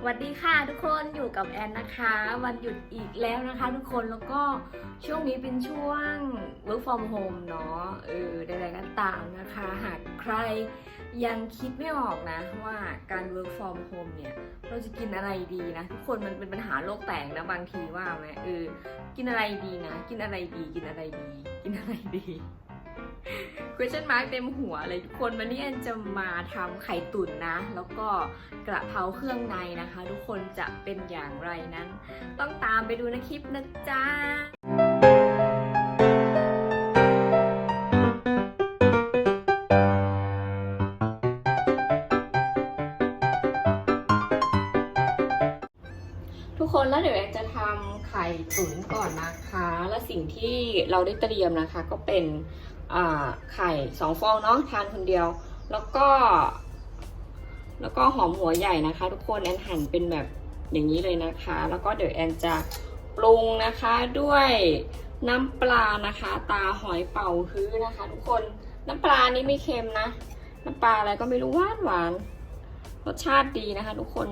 สวัสดีค่ะทุกคนอยู่กับแอนนะคะ วันหยุดอีกแล้วนะคะ ทุกคนแล้วก็ช่วงนี้เป็นช่วง work from home เนาะเออใดๆก็ตามนะคะ หากใครยังคิดไม่ออกนะว่าการ work from home เนี่ย เราจะกินอะไรดีนะ ทุกคนมันเป็นปัญหาโลกแตกนะบางทีว่าไหมเออกินอะไรดีนะ กินอะไรดี กินอะไรดี กินอะไรดี question mark เต็มหัวเลยทุกคนวันนี้แอนจะมาทำไข่ตุ๋นนะ แล้วก็กระเพราเครื่องในนะคะ ทุกคนจะเป็นอย่างไรนั้น ต้องตามไปดูในคลิปนะจ๊ะทุกคนแล้วเดี๋ยวแอนจะทำไข่ตุ๋นก่อนนะคะ และสิ่งที่เราได้เตรียมนะคะ ก็เป็น ไข่สองฟองเนาะทานคนเดียว แล้วก็ แล้วก็หอมหัวใหญ่นะคะ ทุกคนแอนหั่นเป็นแบบอย่างนี้เลยนะคะ แล้วก็เดี๋ยวแอนจะปรุงนะคะด้วยน้ำปลานะคะ ตาหอยเป่าฮื้อนะคะ ทุกคนน้ำปลานี้ไม่เค็มนะ น้ำปลาอะไรก็ไม่รู้หวานหวานรสชาติดีนะคะ ทุกคน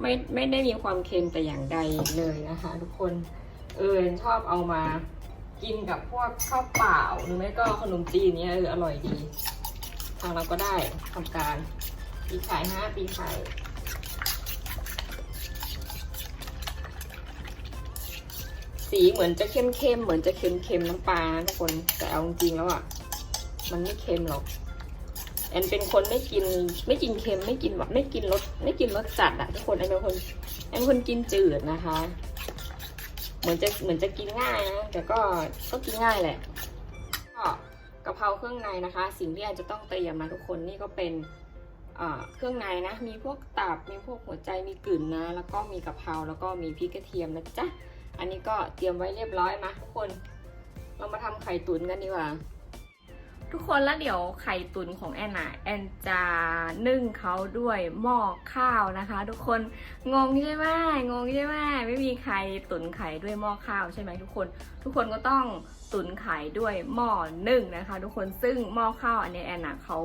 ไม่ไม่ได้มีความเค็มแต่อย่างใดเลยนะคะ ทุกคนเออชอบเอามา กินกับพวกข้าวเปล่าหรือไม่ก็ขนมจีนเนี้ยเอออร่อยดี ทางเราก็ได้ทำการปีไข่ห้าปีไข่สีเหมือนจะเข้มๆเหมือนจะเค็มๆน้ำปลาทุกคนแต่เอาจริงแล้วอะ มันไม่เค็มหรอก แอนเป็นคนไม่กินไม่กินเค็มไม่กินแบบไม่กินรสไม่กินรสจัดอะทุกคนแอนเป็นคนแอนเป็นคนกินจืดนะคะ เหมือนจะเหมือนจะกินง่ายนะแต่ก็ก็กินง่ายแหละก็กะเพราเครื่องในนะคะ สิ่งที่อาจะต้องเตรียมมาทุกคนนี่ก็เป็นเอ่อเครื่องในนะ มีพวกตับ มีพวกหัวใจ มีกลิ่นนะ แล้วก็มีกะเพรา แล้วก็มีพริกกระเทียมนะจ๊ะ อันนี้ก็เตรียมไว้เรียบร้อยมาทุกคน เรามาทำไข่ตุ๋นกันดีกว่า ทุกคนแล้วเดี๋ยวไข่ตุ๋นของแอนนะแอนจะนึ่งเขาด้วยหม้อข้าวนะคะ ทุกคนงงใช่ไหมงงใช่ไหมไม่มีใครตุ๋นไข่ด้วยหม้อข้าวใช่ไหมทุกคน ทุกคนก็ต้องตุ๋นไข่ด้วยหม้อนึ่งนะคะ ทุกคนซึ่งหม้อข้าวอันนี้แอนนะเขา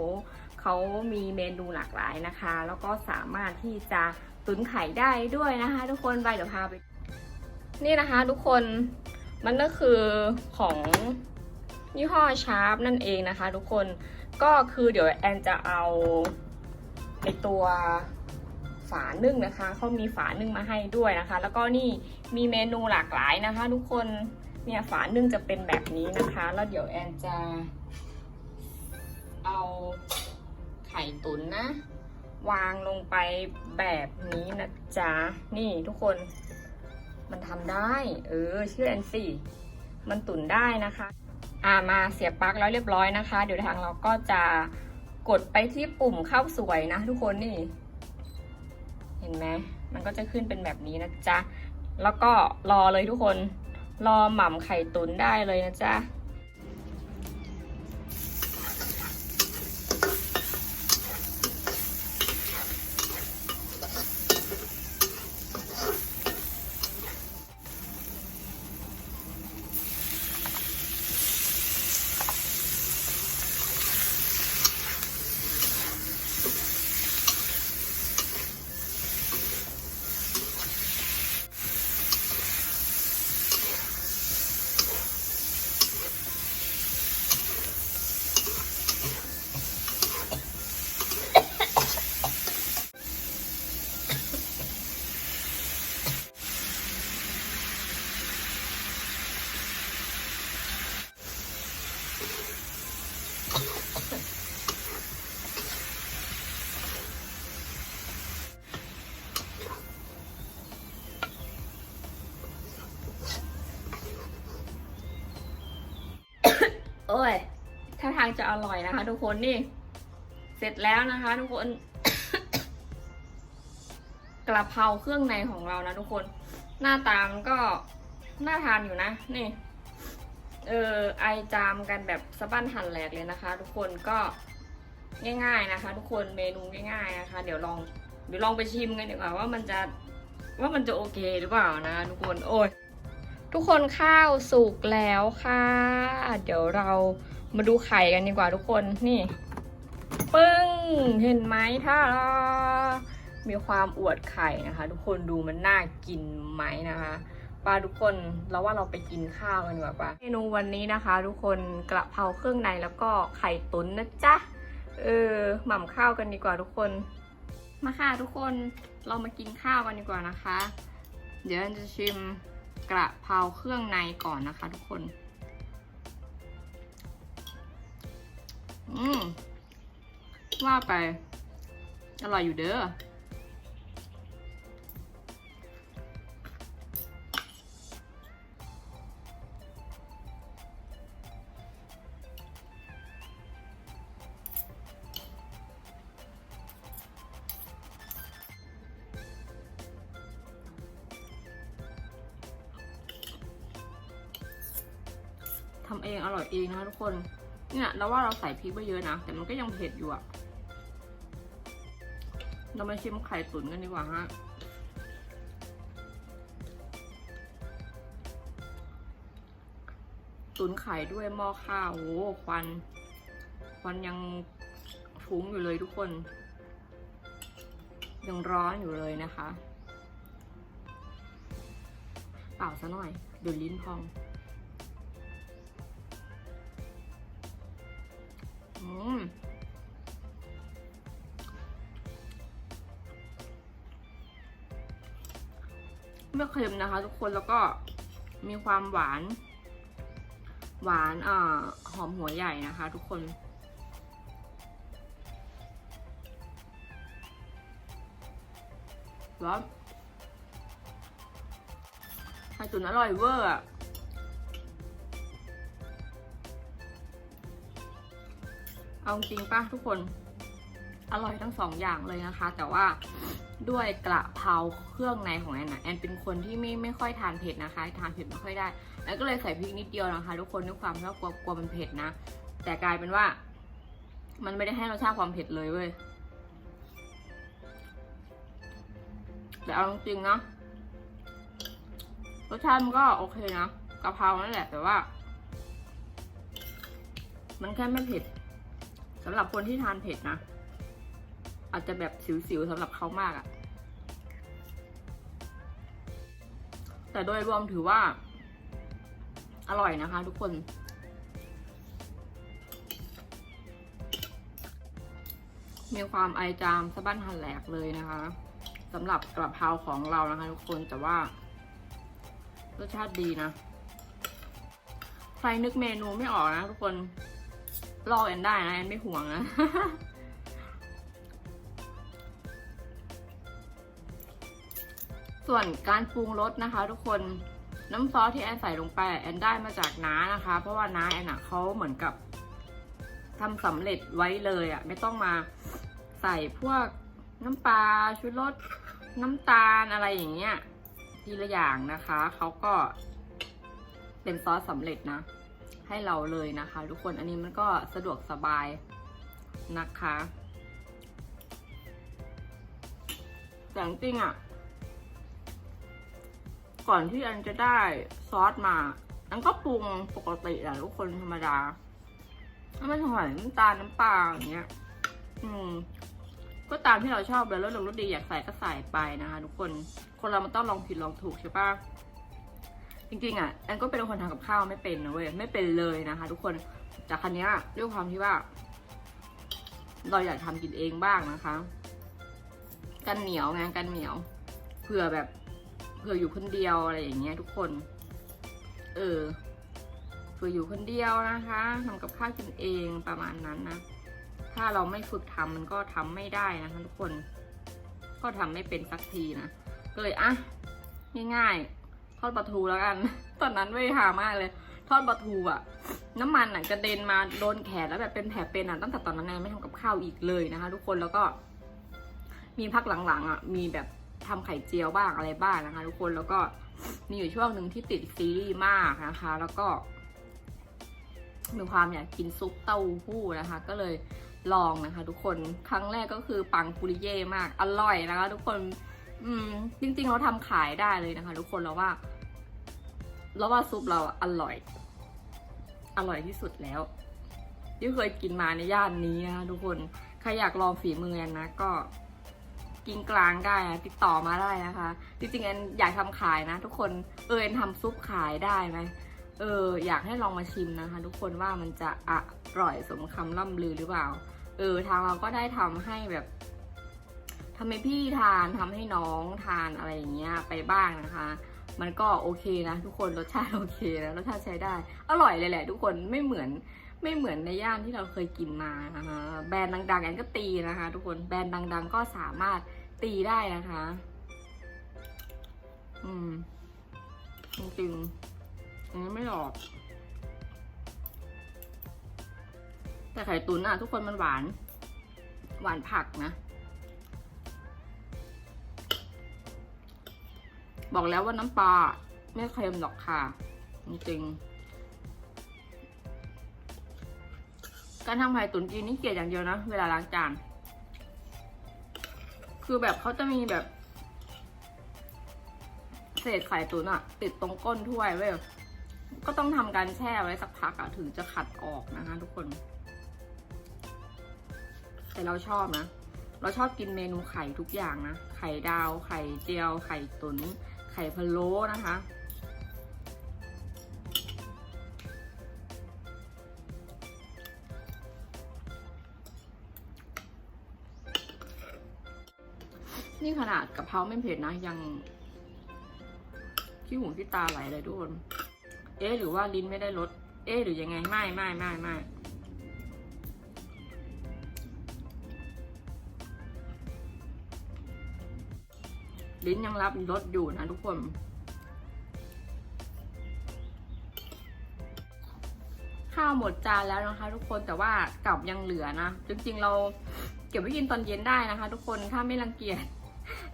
เขามีเมนูหลากหลายนะคะ แล้วก็สามารถที่จะตุ๋นไข่ได้ด้วยนะคะ ทุกคนไปเดี๋ยวพาไป นี่นะคะ ทุกคนมันก็คือของ ยี่ห้อชาร์ปนั่นเองนะคะ ทุกคนก็คือเดี๋ยวแอนจะเอาไอตัวฝานึ่งนะคะเขามีฝานึ่งมาให้ด้วยนะคะ แล้วก็นี่มีเมนูหลากหลายนะคะ ทุกคนเนี่ยฝานึ่งจะเป็นแบบนี้นะคะ แล้วเดี๋ยวแอนจะ เอาไข่ตุ๋นนะ วางลงไปแบบนี้นะจ๊ะนี่ทุกคนมันทำได้ เออเชื่อแอนสิมันตุ๋นได้นะคะ อ่ามาเสียบปลั๊กแล้วเรียบร้อยนะคะ เดี๋ยวทางเราก็จะกดไปที่ปุ่มเข้าสวยนะ ทุกคนนี่ เห็นไหมมันก็จะขึ้นเป็นแบบนี้นะจ๊ะ แล้วก็รอเลยทุกคน รอหม่ำไข่ตุ๋นได้เลยนะจ๊ะ โอ้ย ถ้าทาง จะอร่อยนะคะ ทุกคนนี่ เสร็จแล้วนะคะ ทุกคนกระเพราเครื่องในของเรานะทุกคน หน้าตามนก็น่าทานอยู่นะ นี่ เออไอจามกันแบบสะบั้นหันแหลกเลยนะคะ ทุกคนก็ง่าย ๆนะคะ ทุกคนเมนูง่าย ๆนะคะ เดี๋ยวลองเดี๋ยวลองไปชิมกันดีกว่าว่ามันจะว่ามันจะโอเคหรือเปล่านะทุกคนโอ้ยทุกคนข้าวสุกแล้วค่ะ เดี๋ยวเรา มาดูไข่กันดีกว่าทุกคนนี่ ปึ้ง เห็นไหมท่ามีความอวดไข่นะคะ ทุกคนดูมันน่ากินไหมนะคะปลาทุกคนเราว่าเราไปกินข้าวกันดีกว่าปะเมนูวันนี้นะคะ ทุกคนกระเพราเครื่องในแล้วก็ไข่ตุ๋นนะจ๊ะเออหม่ำข้าวกันดีกว่าทุกคน มาค่ะทุกคนเรามากินข้าวกันดีกว่านะคะ เดี๋ยวเราจะชิมกระเพราเครื่องในก่อนนะคะ ทุกคน อืมว่าไป อร่อยอยู่เด้อทำเองอร่อยเองนะคะทุกคน เนี่ยเราว่าเราใส่พริกไปเยอะนะ แต่มันก็ยังเผ็ดอยู่อะเรามาชิมไข่ตุ๋นกันดีกว่าฮะตุ๋นไข่ด้วยหม้อข้าวโอ้โหควัน ควันยังฟุ้งอยู่เลยทุกคน ยังร้อนอยู่เลยนะคะ เปล่าซะหน่อยเดี๋ยวลิ้นพอง ไม่เค็มนะคะ ทุกคนแล้วก็มีความหวาน หวานอ่าหอมหัวใหญ่นะคะ ทุกคนร้อนไข่ตุ๋นอร่อยเวอร์ เอาจริงป่ะทุกคน อร่อยทั้งสองอย่างเลยนะคะ แต่ว่าด้วยกระเพราเครื่องในของแอนนะแอนเป็นคนที่ไม่ไม่ค่อยทานเผ็ดนะคะ ทานเผ็ดไม่ค่อยได้แอนก็เลยใส่พริกนิดเดียวนะคะ ทุกคนด้วยความที่ว่ากลัวกลัวมันเผ็ดนะ แต่กลายเป็นว่า มันไม่ได้ให้รสชาติความเผ็ดเลยเว้ยแต่เอาจริงนะรสชาติมันก็โอเคนะกะเพรานั่นแหละแต่ว่า มันแค่ไม่เผ็ด สำหรับคนที่ทานเผ็ดนะ อาจจะแบบสิวๆสำหรับเขามากอะแต่โดยรวมถือว่า อร่อยนะคะทุกคน มีความไอจามสะบั้นหันแหลกเลยนะคะสำหรับกระเพราของเรานะคะทุกคนแต่ว่ารสชาติดีนะ ใครนึกเมนูไม่ออกนะทุกคน ลอกแอนได้นะแอนไม่ห่วงนะส่วนการปรุงรสนะคะ ทุกคนน้ำซอสที่แอนใส่ลงไปแอนได้มาจากน้านะคะ เพราะว่าน้าแอนอะเขาเหมือนกับทำสำเร็จไว้เลยอะไม่ต้องมาใส่พวกน้ำปลาชูรสน้ำตาลอะไรอย่างเงี้ยทีละอย่างนะคะเขาก็เป็นซอสสำเร็จนะ ให้เราเลยนะคะ ทุกคนอันนี้มันก็สะดวกสบายนะคะแต่จริงๆอะ ก่อนที่อันจะได้ซอสมาอันก็ปรุงปกติแหละทุกคนธรรมดาถ้าไม่หอยน้ำตาลน้ำปลาอย่างเงี้ย อืม ก็ตามที่เราชอบเลยแล้วลงรสดีอยากใส่ก็ใส่ไปนะคะทุกคน คนเรามันต้องลองผิดลองถูกใช่ปะ จริงๆอะแอนก็เป็นคนทำกับข้าวไม่เป็นนะเว้ยไม่เป็นเลยนะคะ ทุกคนแต่ครั้นี้ยด้วยความที่ว่า เราอยากทำกินเองบ้างนะคะ กันเหนียวไงกันเหนียวเผื่อแบบเผื่ออยู่คนเดียวอะไรอย่างเงี้ย ทุกคน เออเผื่ออยู่คนเดียวนะคะทำกับข้าวกินเองประมาณนั้นนะถ้าเราไม่ฝึกทำมันก็ทำไม่ได้นะคะทุกคน ก็ทำไม่เป็นสักทีนะก็เลยอะง่ายๆ ทอดปลาทูแล้วกัน ตอนนั้นเว้ยหามากเลย ทอดปลาทูอะน้ำมันอะกระเด็นมาโดนแขนแล้วแบบเป็นแผลเป็นอะตั้งแต่ตอนนั้นแนไม่ทำกับข้าวอีกเลยนะคะ ทุกคนแล้วก็ มีพักหลังๆอะมีแบบทำไข่เจียวบ้างอะไรบ้างนะคะ ทุกคนแล้วก็มีอยู่ช่วงหนึ่งที่ติดซีรีส์มากนะคะ แล้วก็มีความอยากกินซุปเต้าหู้นะคะ ก็เลยลองนะคะ ทุกคนครั้งแรกก็คือปังปุริเย่มากอร่อยนะคะ ทุกคน อืมจริงๆเราทำขายได้เลยนะคะ ทุกคนแล้วว่า แล้วว่าซุปเราอร่อย อร่อยที่สุดแล้ว ที่เคยกินมาในย่านนี้นะคะทุกคนใครอยากลองฝีมือแอนนะก็กิ้งกลางได้นะติดต่อมาได้นะคะ จริงๆแอนอยากทำขายนะ ทุกคนเออแอนทำซุปขายได้ไหมเออ อยากให้ลองมาชิมนะคะ ทุกคนว่ามันจะอร่อยสมคำล่ำลือหรือเปล่า เออ ทางเราก็ได้ทำให้แบบทำให้พี่ทานทำให้น้องทานอะไรอย่างเงี้ยไปบ้างนะคะ มันก็โอเคนะทุกคนรสชาติโอเคนะรสชาติใช้ได้ อร่อยเลยแหละ ทุกคนไม่เหมือนไม่เหมือนในย่านที่เราเคยกินมานะคะแบรนด์ดังๆแอนก็ตีนะคะ ทุกคนแบรนด์ดัง ๆ ก็สามารถตีได้นะคะ อืมจริงๆอันนี้ไม่หลอกแต่ไข่ตุ๋นอะ ทุกคนมันหวาน หวานผักนะ บอกแล้วว่าน้ำปลาไม่เค็มหรอกค่ะ จริงๆการทำไข่ตุ๋นจีนนี่เกลียดอย่างเดียวนะ เวลาล้างจาน คือแบบเขาจะมีแบบ เศษไข่ตุ๋นอะติดตรงก้นถ้วยไว้ยก็ต้องทำการแช่ไว้สักพักอะถึงจะขัดออกนะคะทุกคน แต่เราชอบนะ เราชอบกินเมนูไข่ทุกอย่างนะ ไข่ดาว ไข่เจียว ไข่ตุ๋น ไข่พะโล้นะคะ นี่ขนาดกะเพราไม่เผ็ดนะยังขี้หูที่ตาไหลเลยทุกคน เอ๊ะหรือว่าลิ้นไม่ได้ลดเอ๊ะหรือยังไง ไม่ไม่ไม่ไม่ ลิ้นยังรับรสอยู่นะทุกคน ข้าวหมดจานแล้วนะคะ ทุกคนแต่ว่ากลับยังเหลือนะ จริงๆเราเก็บไว้กินตอนเย็นได้นะคะ ทุกคนถ้าไม่รังเกียจ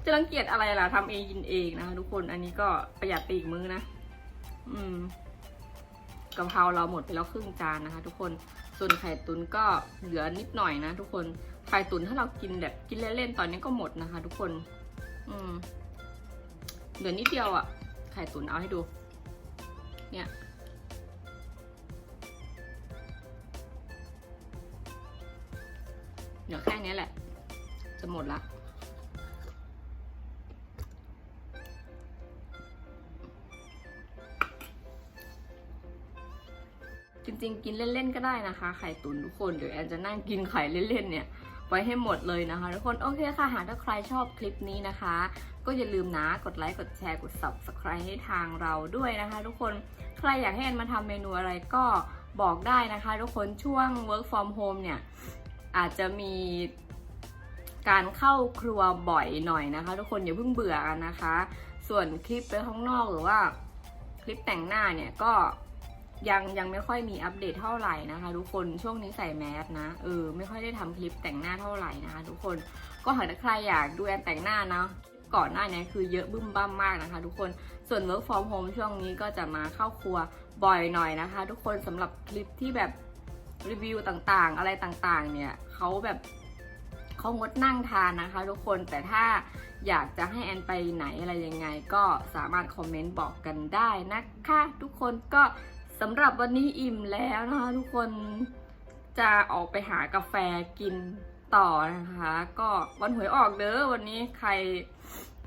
จะรังเกียจอะไรล่ะทำเองกินเองนะคะ ทุกคนอันนี้ก็ประหยัดไปอีกมื้อนะ อืมกะเพราเราหมดไปแล้วครึ่งจานนะคะ ทุกคนส่วนไข่ตุ๋นก็เหลือนิดหน่อยนะ ทุกคนไข่ตุ๋นถ้าเรากินแบบกินเล่นๆตอนนี้ก็หมดนะคะ ทุกคน อืม เหลือนิดเดียวอะ่ะ ไข่ตุ๋นเอาให้ดู เนี่ย เดี๋ยวแค่นี้แหละ จะหมดละจริงๆ กินเล่นๆ ก็ได้นะคะ ไข่ตุ๋นทุกคนเดี๋ยวแอนจะนั่งกินไข่เล่นๆ เนี่ย ไว้ให้หมดเลยนะคะ ทุกคน โอเคค่ะ หากถ้าใครชอบคลิปนี้นะคะ ก็อย่าลืมนะกดไลค์กดแชร์กด subscribe ให้ทางเราด้วยนะคะ ทุกคนใครอยากให้แอนมาทำเมนูอะไรก็บอกได้นะคะ ทุกคนช่วง work from home เนี่ยอาจจะมีการเข้าครัวบ่อยหน่อยนะคะ ทุกคนอย่าเพิ่งเบื่อกันนะคะ ส่วนคลิปไปข้างนอกหรือว่า คลิปแต่งหน้าเนี่ยก็ยังยังไม่ค่อยมีอัปเดตเท่าไหร่นะคะ ทุกคนช่วงนี้ใส่แมสนะเออไม่ค่อยได้ทำคลิปแต่งหน้าเท่าไหร่นะคะ ทุกคนก็หากใครอยากดูแอนแต่งหน้าเนาะ ก่อนหน้านี้คือเยอะบึ้มบ้ามมากนะคะ ทุกคนส่วน work from home ช่วงนี้ก็จะมาเข้าครัวบ่อยหน่อยนะคะ ทุกคนสำหรับคลิปที่แบบรีวิวต่างๆ อะไรต่างๆ เนี่ยเขาแบบเขางดนั่งทานนะคะ ทุกคนแต่ถ้าอยากจะให้แอนไปไหนอะไรยังไง ก็สามารถคอมเมนต์บอกกันได้นะคะ ทุกคนก็สำหรับวันนี้อิ่มแล้วนะคะ ทุกคนจะออกไปหากาแฟกินต่อนะคะ ก็วันหวยออกเด้อวันนี้ใคร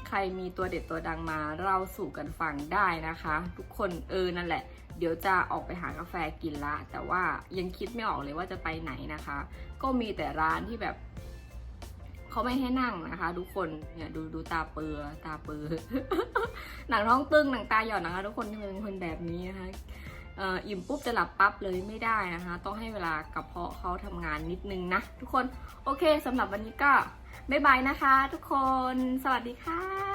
ใครมีตัวเด็ดตัวดังมาเล่าสู่กันฟังได้นะคะ ทุกคนเออนั่นแหละ เดี๋ยวจะออกไปหากาแฟกินละ แต่ว่ายังคิดไม่ออกเลยว่าจะไปไหนนะคะ ก็มีแต่ร้านที่แบบเขาไม่ให้นั่งนะคะ ทุกคนเนี่ยดูดูตาเปือตาเปือหนังท้องตึงหนังตาหย่อนนะคะ ทุกคนที่เป็นคนแบบนี้นะคะอ่ออิ่มปุ๊บจะหลับปั๊บเลยไม่ได้นะคะ ต้องให้เวลากับเพาะเขาทำงานนิดนึงนะ ทุกคนโอเคสำหรับวันนี้ก็ บ๊ายบายนะคะ ทุกคน สวัสดีค่ะ